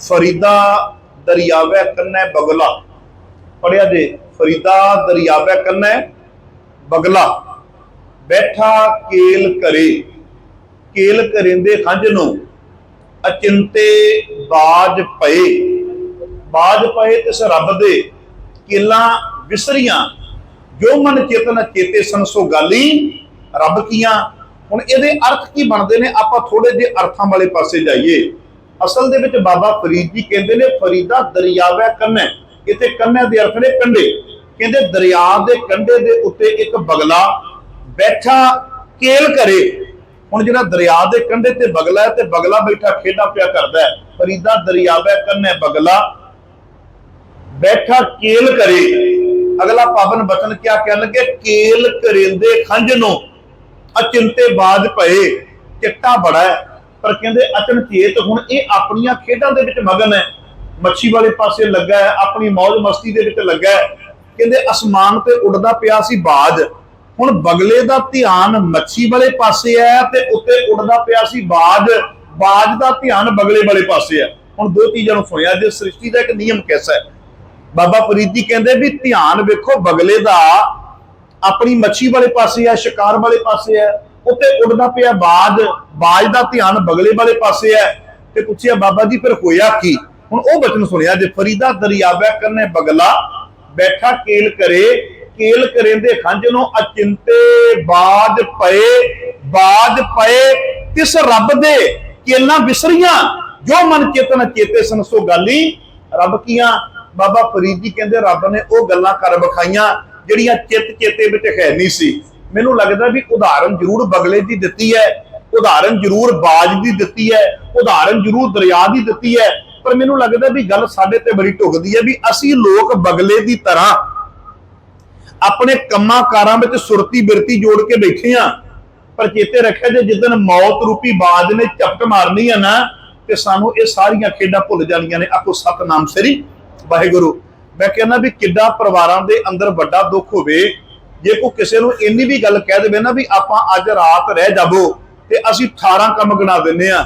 ਫਰੀਦਾ ਦਰਿਆਵੇ ਕੰਨੇ ਬਗਲਾ। ਪੜਿਆ ਜੇ, ਫਰੀਦਾ ਦਰਿਆਵੇ ਕੰਨੇ ਬਗਲਾ। ਬੈਠਾ ਕੇਲ ਕਰੇ। ਕੇਲ ਕਰਿੰਦੇ ਖੰਜ ਨੂੰ। ਅਚਿੰਤੇ ਬਾਜ ਪਏ। ਬਾਜ ਪਏ ਤਿਸ ਰੱਬ ਦੇ। ਕੇਲਾਂ ਵਿਸਰੀਆਂ। ਜੋ ਮਨ ਚੇਤਨ ਚੇਤੇ ਸਨ ਸੋ ਗਾਲੀ। ਰੱਬ ਕੀਆਂ। ਹੁਣ ਇਹਦੇ ਅਰਥ ਕੀ ਬਣਦੇ ਨੇ? ਆਪਾਂ ਥੋੜੇ ਜਿਹੇ ਅਰਥਾਂ ਵਾਲੇ ਪਾਸੇ ਜਾਈਏ। ਅਸਲ ਦੇ ਵਿੱਚ ਬਾਬਾ ਫਰੀਦ ਜੀ ਕਹਿੰਦੇ ਨੇ, ਫਰੀਦਾ ਦਰਿਆਵੇ ਕੰਨੇ ਇੱਥੇ ਕੰਨੇ ਦੇ ਅਰਥ ਨੇ ਕੰਢੇ। ਕਹਿੰਦੇ ਦਰਿਆ ਦੇ ਕੰਢੇ ਦੇ ਉੱਤੇ ਇੱਕ ਬਗਲਾ ਬੈਠਾ ਕੇਲ ਕਰੇ। ਹੁਣ ਜਿਹੜਾ ਦਰਿਆ ਦੇ ਕੰਢੇ ਤੇ ਬਗਲਾ ਹੈ ਤੇ ਬਗਲਾ ਬੈਠਾ ਖੇਡਾਂ ਪਿਆ ਕਰਦਾ ਹੈ। ਫਰੀਦਾ ਦਰਿਆਵੇ ਕੰਨੇ ਬਗਲਾ ਬੈਠਾ ਕੇਲ ਕਰੇ। ਅਗਲਾ ਪਾਵਨ ਬਚਨ ਕਿਆ ਕਹਿਣ ਲੱਗੇ? ਕੇਲ ਕਰਿੰਦੇ ਖੰਜ ਨੂੰ। ਅਚਿੰਤੇ ਬਾਜ ਪਏ ਚਿੱਟਾ ਬੜਾ ਹੈ। ਪਰ ਕਹਿੰਦੇ ਅਚਨਚੇਤ ਹੁਣ ਇਹ ਆਪਣੀਆਂ ਖੇਡਾਂ ਦੇ ਵਿੱਚ ਮਗਨ ਹੈ। ਮੱਛੀ ਵਾਲੇ ਪਾਸੇ ਲੱਗਾ ਹੈ, ਆਪਣੀ ਮौज ਮਸਤੀ ਦੇ ਵਿੱਚ ਲੱਗਾ ਹੈ। ਕਹਿੰਦੇ ਅਸਮਾਨ ਤੇ ਉੱਡਦਾ ਪਿਆ ਸੀ ਬਾਜ। ਹੁਣ ਬਗਲੇ ਦਾ ਧਿਆਨ ਮੱਛੀ ਵਾਲੇ ਪਾਸੇ ਹੈ ਤੇ ਉੱਤੇ ਉੱਡਦਾ ਪਿਆ ਸੀ ਬਾਜ। ਬਾਜ ਦਾ ਧਿਆਨ ਬਗਲੇ ਵਾਲੇ ਪਾਸੇ ਹੈ। ਹੁਣ ਦੋ ਚੀਜ਼ਾਂ ਨੂੰ ਸੁਣਿਆ ਜੇ ਸ੍ਰਿਸ਼ਟੀ ਦਾ ਇੱਕ ਨਿਯਮ ਕਿਹਦਾ ਹੈ। ਬਾਬਾ ਫਰੀਦ ਜੀ ਕਹਿੰਦੇ ਵੀ ਧਿਆਨ ਵੇਖੋ, ਬਗਲੇ ਦਾ ਆਪਣੀ ਮੱਛੀ ਵਾਲੇ ਪਾਸੇ ਹੈ, ਸ਼ਿਕਾਰ ਵਾਲੇ ਪਾਸੇ ਹੈ। ਉੱਤੇ ਉੱਡਦਾ ਪਿਆ ਬਾਜ ਬਾਜ ਦਾ ਧਿਆਨ ਬਗਲੇ ਵਾਲੇ ਪਾਸੇ ਹੈ। ਤੇ ਪੁੱਛਿਆ, ਬਾਬਾ ਜੀ, ਫਿਰ ਹੋਇਆ ਕੀ? ਹੁਣ ਉਹ ਬਚਨ ਸੁਣਿਆ, ਜੇ ਫਰੀਦਾ ਦਰਿਆਵੈ ਕਰਨੇ ਬਗਲਾ, ਬੈਠਾ ਕੇਲ ਕਰੇ, ਕੇਲ ਕਰੇਂਦੇ ਖੰਜ ਨੂੰ ਅਚਿੰਤੇ ਬਾਜ ਪਏ ਬਾਜ ਪਏ ਕਿਸ ਰੱਬ ਦੇ ਕੇਲਾਂ ਵਿਸਰੀਆਂ, ਜੋ ਮਨ ਚੇਤਨ ਚੇਤੇ ਸਨ, ਸੋ ਗਾਲੀ ਰੱਬ ਕੀਆਂ। ਬਾਬਾ ਫਰੀਦ ਜੀ ਕਹਿੰਦੇ, ਰੱਬ ਨੇ ਉਹ ਗੱਲਾਂ ਕਰ ਵਿਖਾਈਆਂ, ਜਿਹੜੀਆਂ ਚਿੱਤ ਚੇਤੇ ਵਿੱਚ ਹੈ ਨਹੀਂ ਸੀ। ਮੈਨੂੰ ਲੱਗਦਾ ਵੀ ਉਦਾਹਰਨ ਜ਼ਰੂਰ ਬਗਲੇ ਦੀ ਦਿੱਤੀ ਹੈ, ਉਦਾਹਰਨ ਜ਼ਰੂਰ ਬਾਜ ਦੀ ਦਿੱਤੀ ਹੈ, ਉਦਾਹਰਨ ਜ਼ਰੂਰ ਦਰਿਆ ਦੀ ਦਿੱਤੀ ਹੈ, ਪਰ ਮੈਨੂੰ ਲੱਗਦਾ ਵੀ ਗੱਲ ਸਾਡੇ ਤੇ ਬੜੀ ਢੁਕਦੀ ਹੈ ਵੀ ਅਸੀਂ ਲੋਕ ਬਗਲੇ ਦੀ ਤਰ੍ਹਾਂ ਆਪਣੇ ਕੰਮਾਂ ਕਾਰਾਂ ਵਿੱਚ ਸੁਰਤੀ ਬਿਰਤੀ ਜੋੜ ਕੇ ਬੈਠੇ ਆ ਪਰ ਚੇਤੇ ਰੱਖਿਆ ਜੇ ਜਿੱਦਨ ਮੌਤ ਰੂਪੀ ਬਾਜ ਨੇ ਝਪਟ ਮਾਰਨੀ ਆ ਨਾ, ਤੇ ਸਾਨੂੰ ਇਹ ਸਾਰੀਆਂ ਖੇਡਾਂ ਭੁੱਲ ਜਾਣੀਆਂ ਨੇ। ਆਖੋ ਸਤਨਾਮ ਸ੍ਰੀ ਵਾਹਿਗੁਰੂ। ਮੈਂ ਕਹਿੰਦਾ ਵੀ ਕਿੱਡਾ ਪਰਿਵਾਰਾਂ ਦੇ ਅੰਦਰ ਵੱਡਾ ਦੁੱਖ ਹੋਵੇ ਜੇ ਕੋਈ ਕਿਸੇ ਨੂੰ ਇੰਨੀ ਵੀ ਗੱਲ ਕਹਿ ਦੇਵੇ ਨਾ ਵੀ ਆਪਾਂ ਅੱਜ ਰਾਤ ਰਹਿ ਜਾਬੋ ਤੇ ਅਸੀਂ 18 ਕੰਮ ਗਿਣਾ ਦਿੰਨੇ ਆ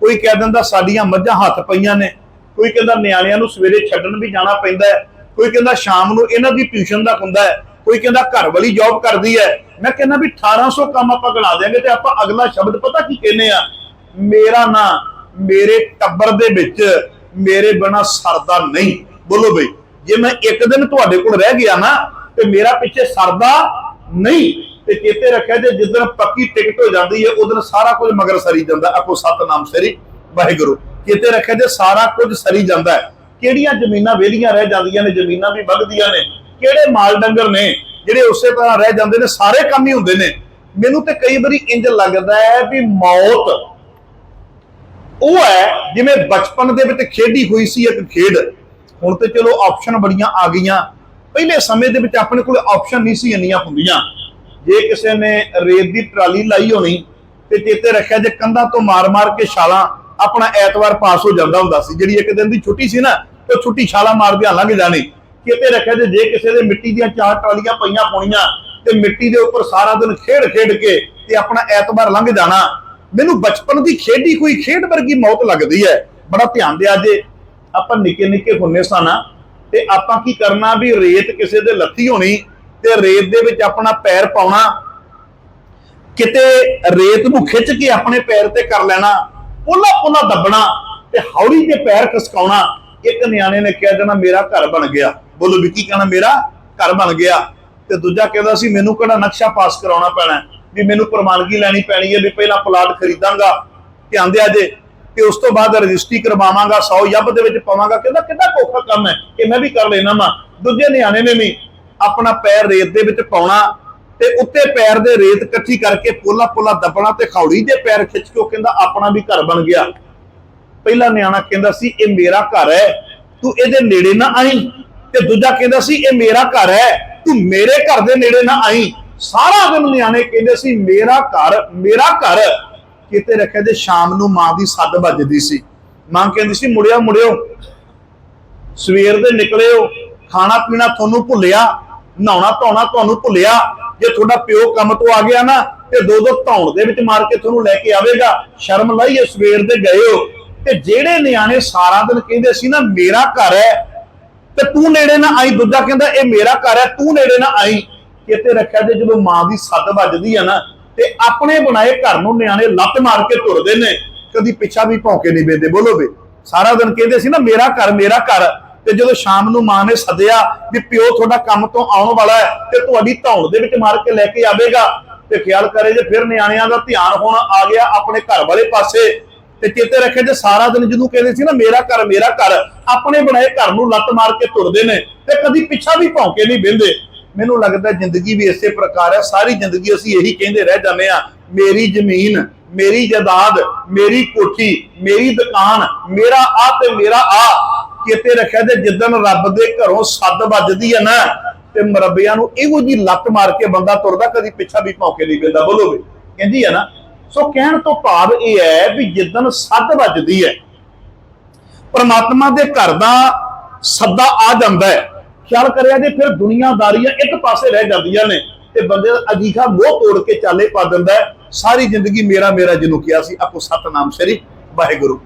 ਕੋਈ ਕਹਿ ਦਿੰਦਾ ਸਾਡੀਆਂ ਮੱਝਾਂ ਹੱਥ ਪਈਆਂ ਨੇ। ਕੋਈ ਕਹਿੰਦਾ ਨਿਆਣਿਆਂ ਨੂੰ ਸਵੇਰੇ ਛੱਡਣ ਵੀ ਜਾਣਾ ਪੈਂਦਾ ਹੈ। ਕੋਈ ਕਹਿੰਦਾ ਸ਼ਾਮ ਨੂੰ ਇਹਨਾਂ ਦੀ ਟਿਊਸ਼ਨ ਦਾ ਹੁੰਦਾ ਹੈ। ਕੋਈ ਕਹਿੰਦਾ ਘਰ ਵਾਲੀ ਜੌਬ ਕਰਦੀ ਹੈ। ਮੈਂ ਕਹਿੰਦਾ ਵੀ 1800 ਕੰਮ ਆਪਾਂ ਗਿਣਾ ਦੇਾਂਗੇ ਤੇ ਆਪਾਂ ਅਗਲਾ ਸ਼ਬਦ ਪਤਾ ਕੀ ਕਹਿੰਦੇ ਆ ਮੇਰਾ ਨਾਂ ਮੇਰੇ ਟੱਬਰ ਦੇ ਵਿੱਚ ਮੇਰੇ ਬਿਨਾ ਸਰਦਾ ਨਹੀਂ। ਬੋਲੋ ਬਈ, ਜੇ ਮੈਂ ਇੱਕ ਦਿਨ ਤੁਹਾਡੇ ਕੋਲ ਰਹਿ ਗਿਆ ਨਾ ਤੇ ਮੇਰਾ ਪਿੱਛੇ ਸਰਦਾ ਨਹੀਂ। ਤੇ ਚੇਤੇ ਰੱਖਿਆ ਜੇ ਜਿੱਦਣ ਪੱਕੀ ਟਿਕਟ ਹੋ ਜਾਂਦੀ ਹੈ ਉਦੋਂ ਸਾਰਾ ਕੁਝ ਮਗਰ ਸਰੀ ਜਾਂਦਾ। ਆਪੋ ਸਤਨਾਮ ਸ੍ਰੀ, ਵਾਹਿਗੁਰੂ। ਚੇਤੇ ਰੱਖਿਆ ਜੇ ਸਾਰਾ ਕੁਝ ਸਰੀ ਜਾਂਦਾ ਹੈ, ਕਿਹੜੀਆਂ ਜ਼ਮੀਨਾਂ ਵਿਹਲੀਆਂ ਰਹਿ ਜਾਂਦੀਆਂ ਨੇ, ਜ਼ਮੀਨਾਂ ਵੀ ਵੱਧਦੀਆਂ ਨੇ, ਕਿਹੜੇ ਮਾਲ ਡੰਗਰ ਨੇ, ਜਿਹੜੇ ਉਸੇ ਤਰ੍ਹਾਂ ਰਹਿ ਜਾਂਦੇ ਨੇ, ਸਾਰੇ ਕੰਮ ਹੀ ਹੁੰਦੇ ਨੇ। ਮੈਨੂੰ ਤੇ ਕਈ ਵਾਰੀ ਇੰਜ ਲੱਗਦਾ ਹੈ ਵੀ ਮੌਤ, ਉਹ ਹੈ ਜਿਵੇਂ ਬਚਪਨ ਦੇ ਵਿੱਚ ਖੇਡੀ ਹੋਈ ਸੀ ਇੱਕ ਖੇਡ। ਹੁਣ ਤੇ ਚਲੋ ਆਪਸ਼ਨ ਬੜੀਆਂ ਆ ਗਈਆਂ। ਪਹਿਲੇ ਸਮੇਂ ਦੇ ਵਿੱਚ ਆਪਣੇ ਕੋਲ ਆਪਸ਼ਨ ਨਹੀਂ ਸੀ ਇੰਨੀਆਂ ਹੁੰਦੀਆਂ। ਜੇ ਕਿਸੇ ਨੇ ਰੇਤ ਦੀ ਟਰਾਲੀ ਲਾਈ ਹੋਣੀ ਤੇ ਚੇਤੇ ਰੱਖਿਆ ਜੇ ਕੰਧਾਂ ਤੋਂ ਮਾਰ-ਮਾਰ ਕੇ ਛਾਲਾਂ ਆਪਣਾ ਐਤਵਾਰ ਪਾਸ ਹੋ ਜਾਂਦਾ ਹੁੰਦਾ ਸੀ, ਜਿਹੜੀ ਇੱਕ ਦਿਨ ਦੀ ਛੁੱਟੀ ਸੀ ਨਾ, ਤੇ ਛੁੱਟੀ ਛਾਲਾਂ ਮਾਰਦਿਆਂ ਲੰਘ ਜਾਣੀ। ਚੇਤੇ ਰੱਖਿਆ ਜੇ ਜੇ ਕਿਸੇ ਦੇ ਮਿੱਟੀ ਦੀਆਂ ਚਾਰ ਟਰਾਲੀਆਂ ਪਈਆਂ ਪੋਣੀਆਂ ਤੇ ਮਿੱਟੀ ਦੇ ਉੱਪਰ ਸਾਰਾ ਦਿਨ ਖੇਡ-ਖੇਡ ਕੇ ਤੇ ਆਪਣਾ ਐਤਵਾਰ ਲੰਘ ਜਾਣਾ, ਮੈਨੂੰ ਬਚਪਨ ਦੀ ਖੇਡੀ ਕੋਈ ਖੇਡ ਵਰਗੀ ਮੌਤ ਲੱਗਦੀ ਹੈ। ਬੜਾ ਧਿਆਨ ਦਿਆ ਜੇ, ਆਪਾਂ ਨਿੱਕੇ ਨਿੱਕੇ ਹੁੰਨੇ ਸਾਨਾ ਤੇ ਆਪਾਂ ਕੀ ਕਰਨਾ ਵੀ ਰੇਤ ਕਿਸੇ ਦੇ ਲੱਥੀ ਹੋਣੀ ਤੇ ਰੇਤ ਦੇ ਵਿੱਚ ਆਪਣਾ ਪੈਰ ਪਾਉਣਾ। ਕਿਤੇ ਰੇਤ ਨੂੰ ਖਿੱਚ ਕੇ ਆਪਣੇ ਪੈਰ ਤੇ ਕਰ ਲੈਣਾ ਪੁੱਲਾ ਪੁੱਲਾ ਦੱਬਣਾ ਤੇ ਹੌਲੀ ਤੇ ਪੈਰ ਖਸਕਾਉਣਾ। ਇੱਕ ਨਿਆਣੇ ਨੇ ਕਿਹਾ ਜਨਾ ਮੇਰਾ ਘਰ ਬਣ ਗਿਆ। ਬੋਲੋ, ਵੀ ਕੀ ਕਹਿਣਾ, ਮੇਰਾ ਘਰ ਬਣ ਗਿਆ। ਤੇ ਦੂਜਾ ਕਹਿੰਦਾ ਸੀ, ਮੈਨੂੰ ਕਿਹੜਾ ਨਕਸ਼ਾ ਪਾਸ ਕਰਾਉਣਾ ਪੈਣਾ ਵੀ ਮੈਨੂੰ ਪ੍ਰਮਾਣਗੀ ਲੈਣੀ ਪੈਣੀ ਹੈ ਵੀ ਪਹਿਲਾਂ ਪਲਾਟ ਖਰੀਦਾਂਗਾ। ਧਿਆਨ ਦਿਆ ਜੇ ਤੇ ਉਸ ਤੋਂ ਬਾਅਦ ਰਜਿਸਟਰੀ ਕਰਵਾਵਾਂਗਾ 100 ਯੱਬ ਦੇ ਵਿੱਚ ਪਾਵਾਂਗਾ ਕਹਿੰਦਾ ਕਿੰਨਾ ਕੋਖਾ ਕੰਮ ਹੈ ਇਹ ਮੈਂ ਵੀ ਕਰ ਲੈਣਾ ਵਾ। ਦੂਜੇ ਨਿਆਣੇ ਨੇ ਵੀ ਆਪਣਾ ਪੈਰ ਰੇਤ ਦੇ ਵਿੱਚ ਪਾਉਣਾ ਤੇ ਉੱਤੇ ਪੈਰ ਦੇ ਰੇਤ ਇਕੱਠੀ ਕਰਕੇ ਪੋਲਾ ਪੋਲਾ ਦੱਬਣਾ ਤੇ ਖੌੜੀ ਦੇ ਪੈਰ ਖਿੱਚ ਕੇ ਉਹ ਕਹਿੰਦਾ, ਆਪਣਾ ਵੀ ਘਰ ਬਣ ਗਿਆ। ਪਹਿਲਾ ਨਿਆਣਾ ਕਹਿੰਦਾ ਸੀ, ਇਹ ਮੇਰਾ ਘਰ ਹੈ, ਤੂੰ ਇਹਦੇ ਨੇੜੇ ਨਾ ਆਈ। ਤੇ ਦੂਜਾ ਕਹਿੰਦਾ ਸੀ, ਇਹ ਮੇਰਾ ਘਰ ਹੈ, ਤੂੰ ਮੇਰੇ ਘਰ ਦੇ ਨੇੜੇ ਨਾ ਆਈ। ਸਾਰਾ ਦਿਨ ਨਿਆਣੇ ਕਹਿੰਦੇ ਸੀ, ਮੇਰਾ ਘਰ ਮੇਰਾ ਘਰ। ਕਿਤੇ ਰੱਖਿਆ ਤੇ ਸ਼ਾਮ ਨੂੰ ਮਾਂ ਦੀ ਸੱਦ ਵੱਜਦੀ ਸੀ। ਮਾਂ ਕਹਿੰਦੀ ਸੀ, ਮੁੜਿਓ ਮੁੜਿਓ, ਸਵੇਰ ਦੇ ਨਿਕਲੇ ਹੋ ਖਾਣਾ ਪੀਣਾ ਤੁਹਾਨੂੰ ਭੁੱਲਿਆ, ਨਹਾਉਣਾ ਧੋਣਾ ਤੁਹਾਨੂੰ ਭੁੱਲਿਆ, ਜੇ ਤੁਹਾਡਾ ਪਿਓ ਕੰਮ ਤੋਂ ਆ ਗਿਆ ਨਾ, ਤੇ ਦੋ ਦੋ ਧੌਣ ਦੇ ਵਿੱਚ ਮਾਰ ਕੇ ਤੁਹਾਨੂੰ ਲੈ ਕੇ ਆਵੇਗਾ। ਸ਼ਰਮ ਲਾਈਏ, ਸਵੇਰ ਦੇ ਗਏ ਹੋ। ਤੇ ਜਿਹੜੇ ਨਿਆਣੇ ਸਾਰਾ ਦਿਨ ਕਹਿੰਦੇ ਸੀ ਨਾ, ਮੇਰਾ ਘਰ ਹੈ, ਤੇ ਤੂੰ ਨੇੜੇ ਨਾ ਆਈ। ਦੂਜਾ ਕਹਿੰਦਾ, ਇਹ ਮੇਰਾ ਘਰ ਹੈ, ਤੂੰ ਨੇੜੇ ਨਾ ਆਈ। ਕਿਤੇ ਰੱਖਿਆ ਤੇ ਜਦੋਂ ਮਾਂ ਦੀ ਸੱਦ ਵੱਜਦੀ ਆ ਨਾ ਤੇ ਆਪਣੇ ਬਣਾਏ ਘਰ ਨੂੰ ਨਿਆਣੇ ਲੱਤ ਮਾਰ ਕੇ ਤੁਰਦੇ ਨੇ। ਕਦੀ ਪਿੱਛਾ ਵੀ ਭੌਂਕੇ ਨਹੀਂ ਬੇਦੇ ਬੋਲੋ ਵੇ। ਸਾਰਾ ਦਿਨ ਕਹਿੰਦੇ ਸੀ ਨਾ, ਮੇਰਾ ਘਰ ਮੇਰਾ ਘਰ। ਤੇ ਜਦੋਂ ਸ਼ਾਮ ਨੂੰ ਮਾਂ ਨੇ ਸੱਦਿਆ ਵੀ ਪਿਓ ਤੁਹਾਡਾ ਕੰਮ ਤੋਂ ਆਉਣ ਵਾਲਾ ਹੈ ਤੇ ਤੁਹਾਡੀ ਧੌਣ ਦੇ ਵਿੱਚ ਮਾਰ ਕੇ ਲੈ ਕੇ ਆਵੇਗਾ। ਤੇ ਖਿਆਲ ਕਰੇ ਜੇ ਫਿਰ ਨਿਆਣਿਆਂ ਦਾ ਧਿਆਨ ਹੁਣ ਆ ਗਿਆ ਆਪਣੇ ਘਰ ਵਾਲੇ ਪਾਸੇ। ਤੇ ਚੇਤੇ ਰੱਖੇ ਜੇ ਸਾਰਾ ਦਿਨ ਜਿਹਨੂੰ ਕਹਿੰਦੇ ਸੀ ਨਾ, ਮੇਰਾ ਘਰ ਮੇਰਾ ਘਰ। ਆਪਣੇ ਬਣਾਏ ਘਰ ਨੂੰ ਲੱਤ ਮਾਰ ਕੇ ਤੁਰਦੇ ਨੇ ਤੇ ਕਦੀ ਪਿੱਛਾ ਵੀ ਭੌਂਕੇ ਨਹੀਂ ਬਿੰਦੇ ਮੈਨੂੰ ਲੱਗਦਾ ਜ਼ਿੰਦਗੀ ਵੀ ਇਸੇ ਪ੍ਰਕਾਰ ਹੈ। ਸਾਰੀ ਜ਼ਿੰਦਗੀ ਅਸੀਂ ਇਹੀ ਕਹਿੰਦੇ ਰਹਿ ਜਾਂਦੇ ਆ ਮੇਰੀ ਜ਼ਮੀਨ, ਮੇਰੀ ਜਾਇਦਾਦ, ਮੇਰੀ ਕੋਠੀ, ਮੇਰੀ ਦੁਕਾਨ, ਮੇਰਾ ਆ ਤੇ ਮੇਰਾ ਆ ਕਿਤੇ ਰੱਖਿਆ ਤੇ ਜਿੱਦਣ ਰੱਬ ਦੇ ਘਰੋਂ ਸੱਦ ਵੱਜਦੀ ਹੈ ਨਾ, ਤੇ ਮਰੱਬਿਆਂ ਨੂੰ ਇਹੋ ਜੀ ਲੱਤ ਮਾਰ ਕੇ ਬੰਦਾ ਤੁਰਦਾ, ਕਦੀ ਪਿੱਛਾ ਵੀ ਭੌਂਕੇ ਨਹੀਂ ਪੈਂਦਾ। ਬੋਲੋ ਵੀ, ਕਹਿੰਦੀ ਹੈ ਨਾ, ਸੋ ਕਹਿਣ ਤੋਂ ਭਾਵ ਇਹ ਹੈ ਵੀ ਜਿੱਦਣ ਸੱਦ ਵੱਜਦੀ ਹੈ, ਪਰਮਾਤਮਾ ਦੇ ਘਰ ਦਾ ਸੱਦਾ ਆ ਜਾਂਦਾ ਹੈ। ਖਿਆਲ ਕਰਿਆ ਜੇ ਫਿਰ ਦੁਨੀਆਦਾਰੀਆਂ ਇੱਕ ਪਾਸੇ ਰਹਿ ਜਾਂਦੀਆਂ ਨੇ ਤੇ ਬੰਦੇ ਦਾ ਅਜੀਖਾ ਮੋਹ ਤੋੜ ਕੇ ਚਾਲੇ ਪਾ ਦਿੰਦਾ ਸਾਰੀ ਜ਼ਿੰਦਗੀ ਮੇਰਾ ਮੇਰਾ ਜਿਹਨੂੰ ਕਿਹਾ ਸੀ, ਆਪੋ ਸਤਨਾਮ ਸ੍ਰੀ ਵਾਹਿਗੁਰੂ।